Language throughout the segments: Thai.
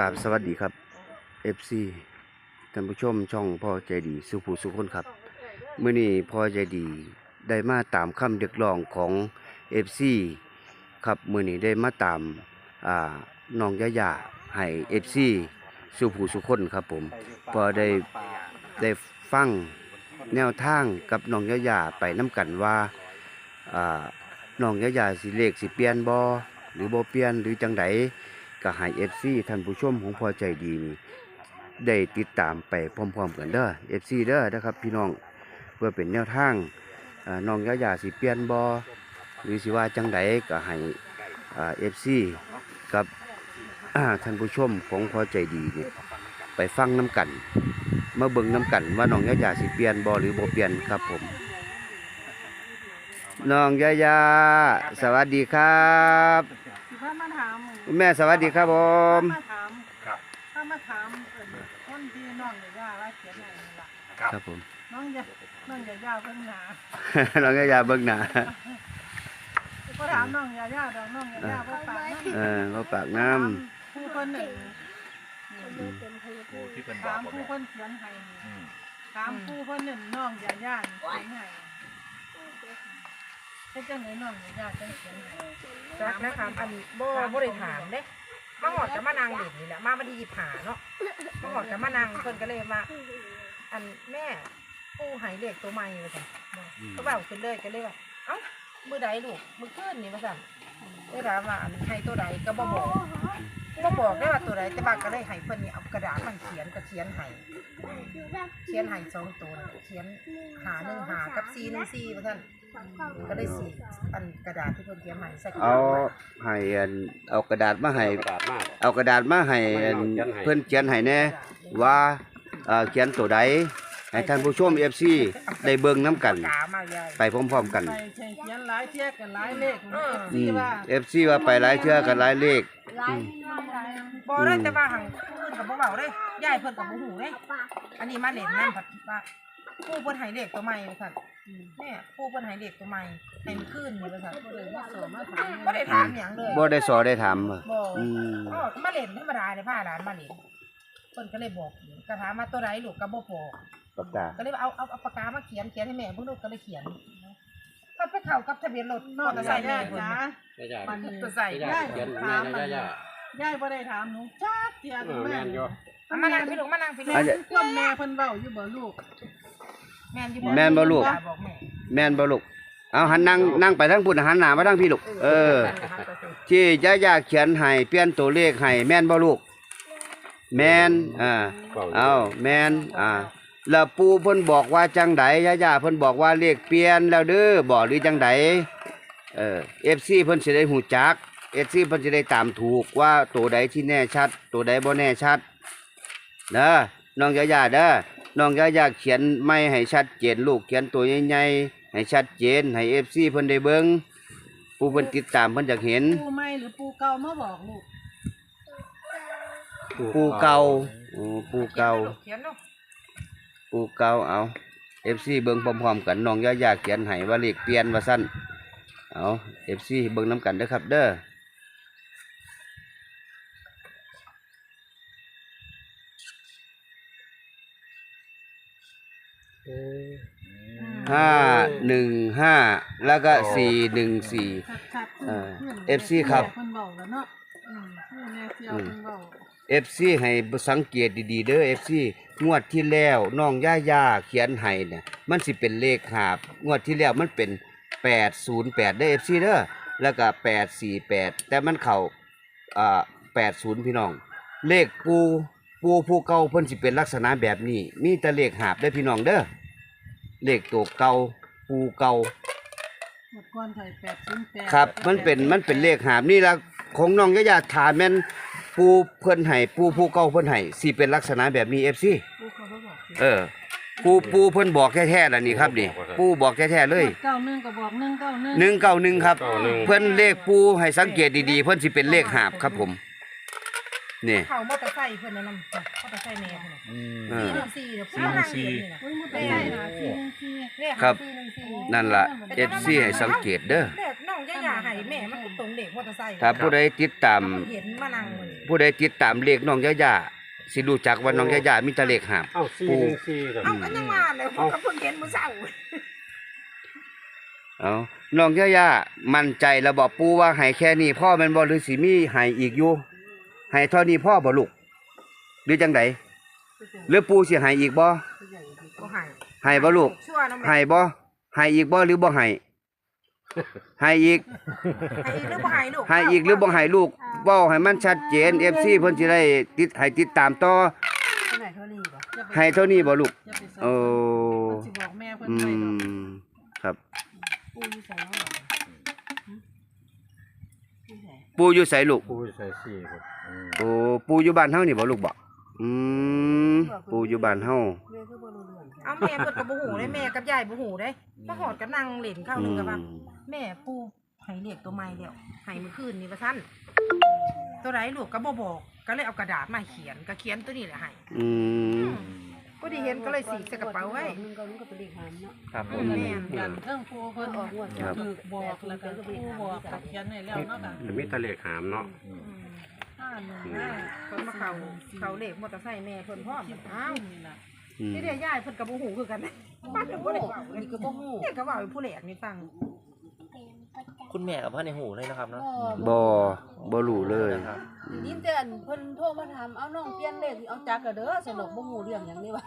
กราบสวัสดีครับ FC ท่านผู้ชมช่องพ่อใจดีสุภูสุคนครับเมื้อนี้พ่อใจดีได้มาตามคำเรียกร้องของ FC ครับเมื้อนี้ได้มาตามอ่าน้องยะยาให้ FC สุภูสุคนครับผมพอได้ได้ฟังแนวทางกับน้องยะยาไปน้ำกันว่าอ่าน้องยะยาสิเลขสิเปลี่ยนบ่หรือบ่เปลี่ยนหรือจังได ก็ให้ FC ท่านผู้ชมของพอใจดีนี่ได้ติดตามไปพร้อมๆกันเด้อ FC เด้อนะครับพี่น้องเพื่อเป็นแนวทางน้องยายาสิเปลี่ยนบ่หรือสิว่าจังไดก็ให้อ่า FC กับท่านผู้ชมของพอใจดีนี่ไปฟังน้ำกันมาเบิ่งน้ำกันว่าน้องยายาสิเปลี่ยนบ่หรือบ่เปลี่ยนครับผมน้องยายาสวัสดีครับ คุณแม่สวัสดีครับผม มาถามครับ ถ้ามาถามเอิ้นคนที่น้องอย่าย่าว่าเขียนอะไรนี่ล่ะครับครับผม น้องอย่าน้องอย่าย่าเพิ่นหาน้องยายาเบิ่งหน้าก็ถามน้องอย่าย่าดอกน้องอย่าย่าบ่ปากน้เออเขาปากน้ำผู้เพิ่นนี่โอ้ที่เป็นบอถากมผมผู้เนี่ยเพิ่นเขียนให้นี่อืมถามผู้เพิ่นนี่น้องอย่าย่านี่เขียนให้ เฮ็ดจังไดน้องอย่าย่าจังเขียนให้จักนะครับอันบ่บ่ได้ถามเด้มาหอดจะมานั่งเล่นนี่แหละมาวันที่ยี่หาเนาะมาหอดจะมานั่งเพิ่นก็เลยมาอันแม่ปู่ใหายเลขตัวใหม่ว่าซั่นก็เว้าขึ้นเลยก็เลยว่าเอ้ามื้อใดลูกมื้อคืนนี่ว่าซั่นได้ถามว่าอันให้ตัวใดก็บ่บอกบ่บอกได้ว่าตัวใดแต่ว่าก็เลยให้เพิ่นนี่เอากระดาษมันเขียนก็เขียนให้เขียนให้สองตัวน่ะเขียนหาหนึ่งหากับ4 1 4ว่าซั่น ก็เลยสีอันกระดาษที่เพิ่นเขียนใหม่ใส่กระำเอาดาษไว้ให้อันเอากระดาษมาให้กระดาษมาก เอากระดาษมาให้อันเพิ่นเขียนให้แน่ว่าเอ่อเขียนตัวใดให้ท่านผู้ชม FC ได้เบิ่งน้ำกัน กามาใหญ่ไปพร้อมๆกัน ไปใช้เขียนหลายเที่ยกันหลายเลขเอออืที่มว่า FC ว่าไปหลายเทื่อกันหลายเลขอืมบ่ได้แต่ว่าหังเพิ่นกับบ่เว้าเด้ยายเพิ่นกับบ่ฮู้เด้อันนี้มาเล่นนำผัดว่า ปู่เพิ่นให้เลขตัวใหม่ว่าซั่นแม่ปู่เพิ่นให้เลขตัวใหม่ให้มันคืนนี่ว่าซั่นบ่ได้มาสอนมาถามบ่ได้ถามหยังเลยบ่ได้สอได้ถามเหรอบ่อืมอ๋อมาเล่นธรรมดาเลยพาหลานมาเล่นเพิ่นก็เลยบอกก็ถามมาตัวใดลูกก็บ่บอกปากกาก็เลยว่าเอาเอาเอาปากกามาเขียนเขียนให้แม่เพิ่นลูกก็เลยเขียนก็ไปเข้ากับทะเบียนรถมนออกเตอร์ไซจากค์ได้แม่เพิ่นจ้าย่าย่ามันนี่มอเตอร์ไซค์ย่าเขียนแม่นะย่าย่ายายบ่ได้ถามหนูจ้าเตียเออแม่นอยู่เอามานั่งพี่ลูกมานั่งพี่ลูกอาจจะคนแม่เพิ่นเว้าอยู่บ่ลูก แม่นอยู่แม่นบ่ลูกบอกแม่แม่นบ่ลูก เอาหันนั่งนั่งไปทางพุ่นหันหน้ามาทางพี่ลูก เออ ที่ยายาเขียนให้เปลี่ยนตัวเลขให้แม่นบ่ลูก แม่นอ่าเอาแม่นอ่าแล้วปู่เพิ่นบอกว่าจังไดยายาเพิ่นบอกว่าเลขเปลี่ยนแล้วเด้อบ่หรือจังไดเออ FC เพิ่นสิได้ฮู้จัก FC เพิ่นสิได้ตามถูกว่าตัวใดที่แน่ชัด ตัวใดบ่แน่ชัดเด้อน้องยายาเด้อ น้องยายาเขียนไม่ให้ชัดเจนลูกเขียนตัวใหญ่ๆให้ชัดเจนให้ FC เพิ่นได้เบิ่งผู้เพิ่นติดตามเพิ่นอยากเห็น ปูใหม่หรือปูเก่ามาบอกลูกปูเก่าโอ้ปูเก่าเขียนลูกปูเก่าเอาเอฟซีเบิ่งพร้อมๆกันน้องย่าย่าเขียนให้ว่าเลขเปลี่ยนว่าสั้นเอาเอฟซีเบิ่งน้ำกันเด้อครับเด้อ ห้าหนึ่งห้าแล้วก็สี่หนึ่งสี่ชัดๆเออขึ้น FC ครับเพิ่นเว้าแล้วเนาะอืมผู้แม่เที่ยวเพิ่นเว้าเอฟซีให้สังเกตดีๆเด้อเอฟซีงวดที่แล้วน้องย่าย่าเขียนให้เนี่ยมันสิเป็นเลขหาบงวดที่แล้วมันเป็นแปดศูนย์แปดเด้อเอฟซีเด้อแล้วก็แปดสี่แปดแต่มันเข่าอ่าแปดศูนย์พี่น้อง เลขปู ปูผู้เก่าเพิ่นสิเป็นลักษณะแบบนี้ มีแต่เลขหาบได้อพี่น้องเด้อเลขตัวเก่าปูเก่า หมดก่อนไทย808ครับมันเป็นมันเป็นเลขหาบนี่ละของน้องยะยาถามแม่นปูเพิ่นให้ปูผู้เก่าเพิ่นให้สิเป็นลักษณะแบบนี้ FC ปูเขาบ่บอกสิเออปูปูเพิ่นบอกแท้ๆล่ะนี่ครับนี่ปูบอกแท้ๆเลยเก้าหนึ่งก็บอก191 191ครับเก้าหนึ่งเพิ่นเลขปูให้สังเกตดีๆ เพิ่นสิเป็นเลขหาบครับผม นี่เขามอเตอร์ไซค์เพิ่นน่ะนำมอเตอร์ไซค์แม่เพิ่นน่ะอืม เออ414เนี่ยผู้นั่งอยู่นี่น่ะอุ้ยมันไปได้หา414เนี่ยครับ414นั่นล่ะ FC ให้สังเกตเด้อแม่น้ององย่าย่าให้แม่มันตรงเด็กมอเตอร์ไซค์ถ้าผู้ใดติดตาม เห็นมานั่งมื้อนี้ผู้ใดติดตามเลขน้องยะยาสิรู้จักว่าน้องยะยามีแต่เลขหาม เอ้าสี่หนึ่งสี่กับเอ้าก็ยังว่าเลยผมก็เพิ่งเห็นมื้อเช้า เอาน้องยะยามั่นใจแล้วบอกปู่ว่าให้แค่นี้พ่อแม่นบ่หรือสิมีให้อีกอยู่ ให้เท่านี้พ่อบ่ลูกหรือจังไดหรือปู่สิให้อีกบ่บ่ให้ให้บ่ลูกชั่วนะแม่ให้บ่ให้อีกบ่หรือบ่ให้ให้อีกให้อีกหรือบ่ให้ลูกให้อีกหรือบ่ให้ลูกเว้าให้มันชัดเจน FC เพิ่นสิได้ติดให้ติดตามต่อเท่าไหร่เท่านี้บ่ให้เท่านี้บ่ลูกอย่าไปสนโอ้เพิ่นสิบอกแม่เพิ่นอืไปดอกมครับ ปูอยู่ไสเนาะ ปู่อยู่ไสลูก ผู้ใส่สี่ครับอืมโอ้ปู่อยู่บ้านเฮานี่บ่ลูกบ่อืมปู่อยู่บ้านเฮา เอาแม่เพิ่นก็บ่ฮู้เด้แม่กับยายบ่ฮู้เด้มาหอดก็นั่งเล่นข้าวหนึงก็ว่าแม่ปู่ให้เลขตัวใหม่แล้วให้มื้อคืนนี้ว่าซั่นตัวใดลูกก็บ่บอกก็เลยเอากระดาษมาเขียนก็เขียนตัวนี้แหละให้อืม ก็ดีเห็นก็เลยสีใส่กระเป๋าไว้ครับผอืมมแม่นยันเทิงปูเพิ่นออกถูกบอกแล้วก็ปูบอกกับเขียนให้แล้วเนาะค่ะแต่มีแตะเลขหามเนาะ อืมห้าหนึ่งห้าเพิ่นมาเข้าเข้าเลขมอเตอร์ไซค์แม่เพิ่นพร้อมอ้าวนี่ล่ะอืมที่เดียยายเพิ่นก็บ่ฮู้คือกันนะบ้านเพิ่นบ่ได้เว้านี่ก็บ่ฮู้นี่ก็เว้าให้ผู้แหลกนี่ฟัง คุณแม่กับพ่อในหูเลยนะครับเนาะบ่บ่รู้เลยนะครับยินแต่อันเพิ่นโทรมาถามเอาน้องเปลี่ยนเลขเอาจักกะเด้อสนุกบ่ฮู้เรื่องหยังนี่ว่า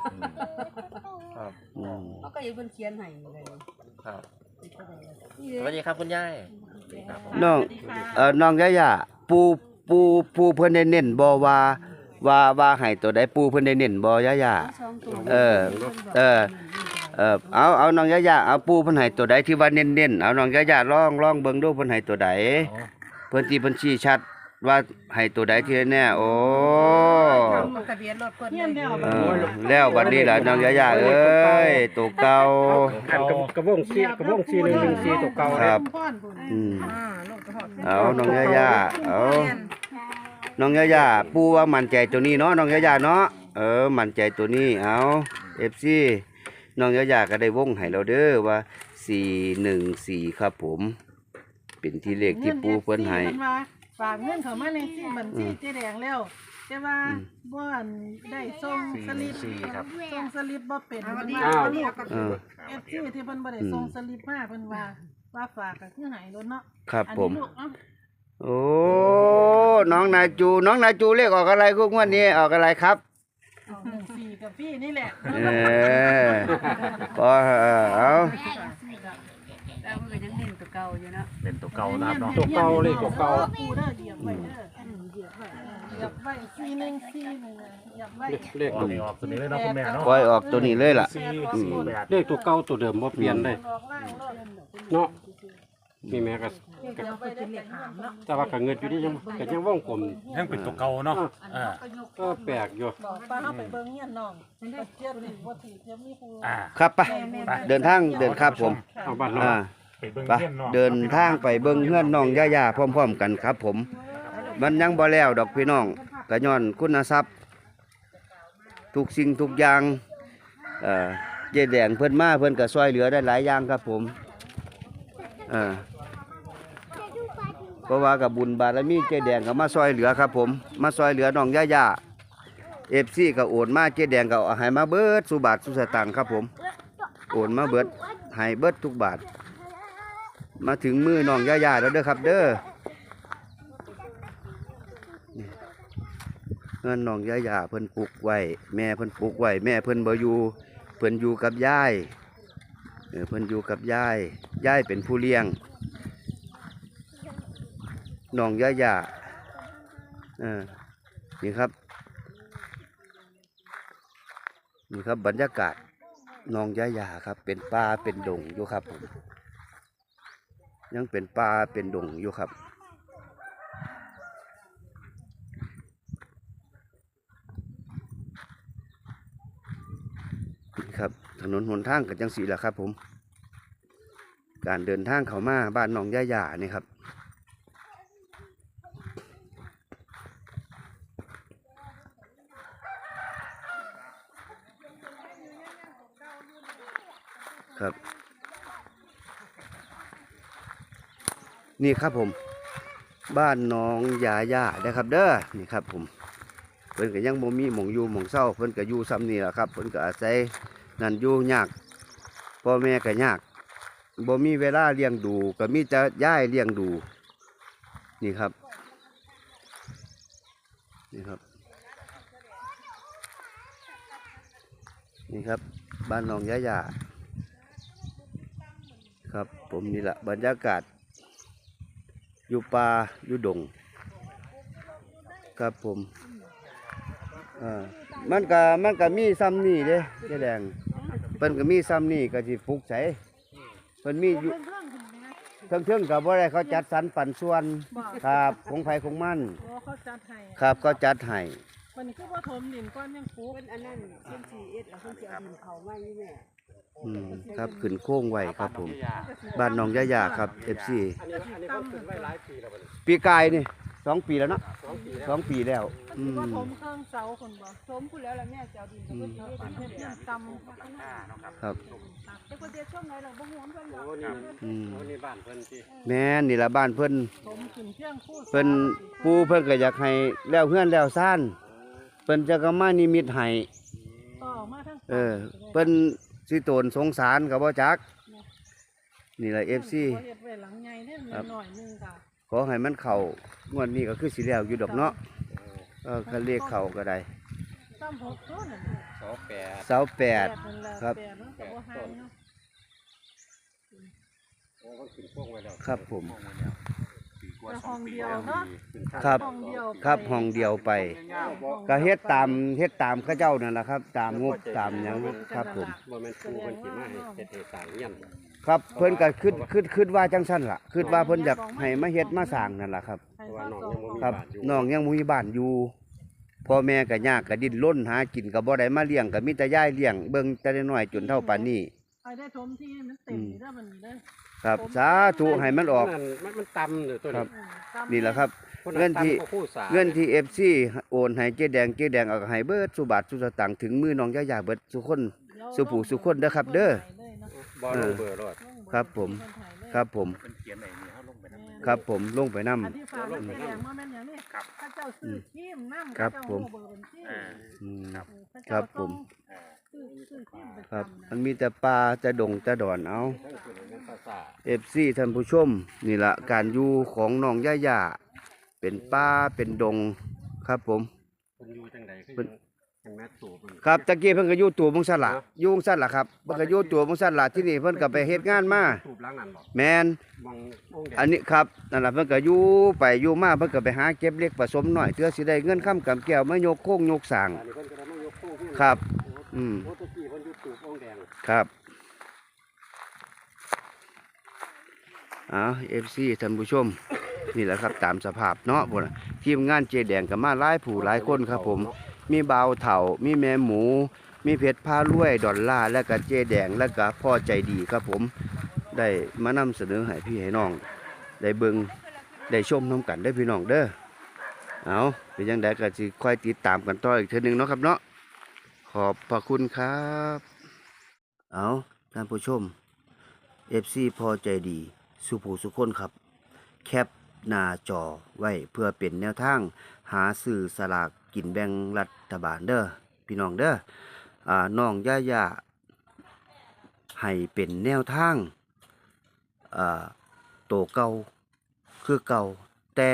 ครับอืมเขาก็ยังเพิ่นเขียนให้เลยครับนี่สวัสดีครับคุณยายน้องเอ่อน้องยะยาปู่ปู่ปู่เพิ่นได้เน้นบ่ว่าว่าว่าให้ตัวใดปู่เพิ่นได้เน้นบ่ยะยาสองตัวเออ เออ เออเอาเอาน้องยะยาเอาปู่เพิ่นให้ตัวใดที่ว่าเน้นๆเอาน้องยะยาลองลองเบิ่งดูเพิ่นให้ตัวใดเพิ่นที่เพิ่นชี้ชัดว่าให้ตัวใดที่แน่โอ้ทำทะเบียนรถเพิ่นเฮียนแล้วเออแล้วบัดนี้ล่ะน้องยะยาเอ้ยตัวเก่าอันกระกระวงสี่กระวงสี่หนึ่งหนึ่งสี่ตัวเก่าคเลยรับพ่อนพุ่นอืมอ่าลูกก็ฮอดเอาน้องยะยาเอา น้องยะยาปูว่ามั่นใจตัวนี้เนาะน้องยะยาเนาะเออมั่นใจตัวนี้เอา FC น้องยะยาก็ได้วงให้เราเด้อว่า414ครับผม เป็นที่เลขที่ปูเพิ่นให้เงิ FC เพิ่นว่าฝากเงินเข้ามาในที่บัญชีเจ๊แดงแล้วแต่ว่าอืมบ่อันได้ส่งสลิปส่งสลิปบ่เป็นอ่าวันเพิ่นนี้ว่าวันนี้เอากระเออ เอฟซีที่เพิ่นบ่ได้ส่งสลิปมาเพิ่นว่าว่าฝากก็คือให้รถเนาะครับอันผนี้ม ลูกเอ้าโอ้ น้องนาจู น้องนาจูเลขออกอะไรคุกงวันนี้ออกอะไรครับ เอาหนึ่งสี่ กับพี่นี่แหละเออพอเออเอาแล้วมันก็ยังเน้นตัวเก่าอยู่เนาะเป็นตัวเก่านะครับเนาะตัวเก่าเลยตัวเก่าปูเด้อเหยียบไว้เด้อเหยียบไว้เหยียบไว้สี่หนึ่งสี่หนึ่งเหยียบไว้เลขตัวออกตัวนี้เลยเนาะคุณแม่เนาะปล่อยออกตัวนี้เลยล่ะสี่อืมแปดเลขตัวเก่าตัวเดิมบ่เปลี่ยนเลยออกล่างรถเนาะ มีแม่ก็เดี๋ยวเพิ่นเป็นเลขหามเนาะแต่ว่าก็เงินอยู่นี่ยังก็ยังว่องกลมยังเป็นตัวเก่าเนาะอ่าก็แปลกอยู่บอกป้าเฮาไปเบิ่งเฮียนน้องไปเทียบนี่บ่ถือจะมีผู้อ่าครับไปเดินทางเดินครับผมเอาบ้านเนาะอ่าไปเบิ่งไปเพื่อนเนาะเดินทางไปเบิ่งเฮือนน้องย่าย่าพร้อม ๆ กันครับ ผม มันยังบ่แล้วดอกพี่น้องก็ย้อนคุณทรัพย์ ทุกสิ่งทุกอย่างเอ่อเจแดงเพิ่นมาเพิ่นก็ช่วยเหลือได้หลายอย่างครับผมเอ่า เพราะว่ากับบุญบารมีเจแดงก็มาช่วยเหลือครับ ผม มาช่วยเหลือน้องย่าย่าเอฟซีก็โอนมาเจแดงก็เอาให้มาเบิดสุบาทสุสตางครับ ผม โอนมาเบิดให้เบิดทุกบาท มาถึงมือน้องย่าย่าแล้วเด้อครับ เด้อเงินน้องย่าย่าเพิ่นปลูกไว้แม่เพิ่นปลูกไว้แม่เพิ่นบ่อยู่เพิ่นอยู่กับยายเออเพิ่นอยู่กับยายยายเป็นผู้เลี้ยง หนองย่ายาเออนี่ครับ นี่ครับบรรยากาศหนองย่ายาครับ เป็นป่าเป็นดงอยู่ครับผมยังเป็นป่าเป็นดงอยู่ครับนี่ครับถนนหนทางกับจังสีแหละครับผม การเดินทางเข้ามาบ้านหนองย่าย่านี่ครับ นี่ครับผม บ้านน้องยาย่านะครับ เด้อนี่ครับผมเพิ่นก็ยังบ่มีหมองอยู่หมองเศร้าเพิ่นก็อยู่ซ้ำนี่แหละครับเพิ่นก็อาศัยนั่นอยู่ยากพ่อแม่ก็ยากบ่มีเวลาเลี้ยงดู ก็มีแต่ย่ายเลี้ยงดู นี่ครับ นี่ครับ นี่ครับ บ้านน้องยายาครับ ผมนี่แหละบรรยากาศ อยู่ป่าอยู่ดง ครับผมอ่ามันก็มันก็มีซ้ำนี่เด้เจ๊แดงเพิ่นก็มีซ้ำนี่ก็สิปลูกใสเพิ่นมีอยู่เพิ่นเพิ่งขึ้นนะเทิงๆก็บ่ได้เขาจัดสรรปันส่วนบอกครับของไผของมันโอ้เขาจัดให้ครับก็จัดให้วันนี้คือว่าถมดินก้อนยังปลูกเป็นอันนั้นเส้นสีเอ็ดแล้วเพิ่นสิเอาดินเขามาอยู่แม่ อืมครับขึ้นโค้งไว้ครับผม บ้านหนองยะยาครับ FC อันนี้อันนี้เขาขึ้นไว้หลายปีแล้วบัดนี้ปีกายนี่สองปีแล้วเนาะสองปีแล้วสองปีแล้วมันอืสิมว่าถมเครื่องเสาคนบ่สมพูดแล้วล่ะแม่จะเอาดินเขาเพิ่นสิเฮ็ดเฮ็ดเฮ็ดตำครับ แต่เพิ่นเฮ็ดช่วงไหนเราบ่ฮู้มันเพิ่นโอ้นี่อืม โอ้นี่บ้านเพิ่นที่แม่นนี่ละบ้านเพิ่นถมขึ้นเพียงคู่เพิ่นปูเพิ่นก็อยากให้แล้วเฮือนแล้วซ่านเพิ่นจะก็มานิมิตให้ต่อมาทั้งเออเพิ่น สิโตนสงสารก็บ่จัก นี่ล่ะ FC เฮ็ดไว้หลังใหญ่เด้อครับหน่อยหนึงค่ะขอให้มันเข้างวดนี้ก็คือสิแล้วอยู่ดอกเนาะเออก็เลขเข้าก็ได้ซ้ำหกต้นน่ะสองแปดเสาแปดนั่นแหละครับ แปดเนาะแต่บ่ห่างเนาะ โอ้มันขึ้นโค้งไว้แล้วครับผมแต่ห้ องเดียวเนาะครับ ห้องเดียวครับห้องเดียวไป ก็เฮ็ดตามเฮ็ดตามเขาเจ้านั่นแหละครับ ตามงบตามหยังครับผม บ่แม่นครูเพิ่นสิมาให้เฮ็ดให้สร้างเฮียนครับเพิ่นก็คิดคิดคิดว่าจังซั่นล่ะคิดว่าเพิ่นอยากให้มาเฮ็ดมาสร้างนั่นล่ะครับให้เพราะว่าน้องสยังบ่มีครับบ้านอยู่น้องยังบ่มีบ้านอยู่พ่อแม่ก็ยากก็ดิ้นรนหากินก็บ่ได้มาเลี้ยงก็มีแต่ยายเลี้ยงเบิ่งแต่น้อยๆจนเท่าปานนี้ให้ได้ถมที่ให้มันเต็มนี่ได้อมันนี่เด้อ ครับสาธุให้มันออก นั่นมันมันต่ำอยู่ตัวครันี้บอืมตามนี่แหละครับคนเงินที่ ต่ำกว่าคู่สาเงินที่ FC โอนให้เจ๊แดงเจ๊แดงเอาให้เบิดสุบาทสุสตังค์ถึงมือน้องย่าๆเบิดสุคน สุผู้สุคนเด้อครับเด้อบ่ลงเบอร์รถครับผม ครับผมเป็นเขียนไหนนี่เขาลงไปนำครับผมลงไปนํอันที่ฝากมันเป็นอย่างว่าแม่นอย่างนี้ครับข้าเจ้าซื้อทีมน้ำครับข้าเจ้าผมโเบอร์บัญชีอ่าอืมเออข้าครัเจ้าบผมอ่าต้อง ครับจำมันนะมีแต่ปลาจะดงจะดอนเอาทั้งขึ้นเป็นภาษาเอฟซีท่านผู้ชม นี่ละการอยู่ของน้องย่าย่าเป็นป่าเป็นดงครับผมเพิ่นอยู่จังใดคือเพิ่นจังแม่สูบเพิ่นครับตะกี้เพิ่นก็อยู่ตัวมงสันละอยู่มงสันละครับเพิ่นก็อยู่ตัวมงสันละที่นี่เพิ่นก็ไปเฮ็ดงานมาสูบหล้างนั่นบ่แมนมององค์แดงอันนี้ครับนั่นล่ะเพิ่นก็อยู่ไปอยู่มาเพิ่นก็ไปหาเก็บเล็กผสมหน่อยเพื่อสิได้เงินค้ำกำแก้วมายกโค้งยกสร้างอันนี้เพิ่นก็ได้มายกโค้งขึ้นครับ อืมโอ้ตะกี้เพิ่นอยู่สูบองค์แดงครับเอาเอฟซีท่านผู้ชม นี่แหละครับตามสภาพเนาะพุ่นน่ะทีมงานเจแดงกับมาหลายผู้หลายคนครับผม มีบ่าวเถ่า มีแม่หมู มีเพชรพารวยดอลลาร์และก็เจแดงและก็พ่อใจดีครับผม ได้มานำเสนอให้พี่ให้น้อง ได้เบิงได้ชมน้ำกันได้อพี่น้องเด้อเอาเป็นยังไงก็สิค่อยติดตามกันต่ออีกเทื่อหนึงเนาะครับเนาะ ขอบพระคุณครับ เอาท่านผู้ชม FC พอใจดี สุภูสุคนครับ แคปหน้าจอไว้เพื่อเป็นแนวทาง หาสื่อสลากกินแบ่งรัฐบาลเด้อพี่น้องเด้ออ่าน้องย่าย่าให้เป็นแนวทางอ่าโตเก่าคือเก่าแต่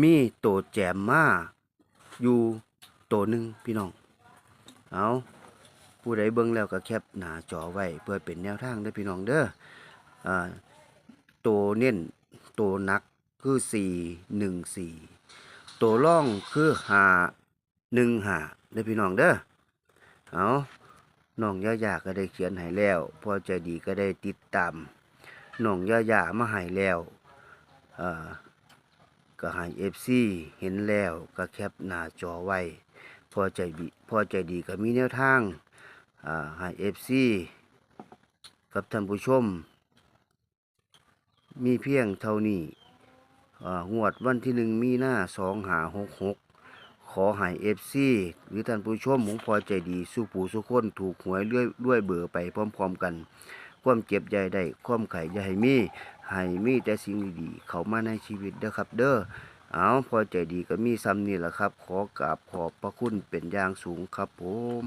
มีโตแจมมาอยู่โตหนึ่งพี่น้อง เอาผู้ใดเบิ่งแล้วก็แคปหน้าจอไว้เพื่อเป็นแนวทางเด้พี่น้องเด้ออ่าตัวเน้นตัวนักคือสี่หนึ่งสี่ตัวร่องคือหาหนึ่งหาเด้พี่น้องเด้อเอาน้องย่าย่าก็ได้เขียนให้แล้ว พอใจดีก็ได้ติดตามน้องย่าย่ามาให้แล้วก็ให้เอฟซีเห็นแล้วก็แคปหน้าจอไว้ อใจดีพอใจดีก็มีแนวทางอ่าให้เอฟซีกับท่านผู้ชม มีเพียงเท่านี้อ่างวดวันที่หนึ่งมีหน้าสองหาหกหกขอให้เอฟซีหรือท่านผู้ชมหมงพอใจดีสู้ผู้สู้คนถูกหวยด้วยด้วยเบอร์ไปพร้อมๆกัน ความเจ็บใหญ่ได้ความไข่ให้มีให้มีแต่สิ่งดีๆ เข้ามาในชีวิตเด้อครับเด้อ เอาพอใจดีก็มีซ้ำนี่แหละครับ ขอกราบขอบพระคุณเป็นอย่างสูงครับผม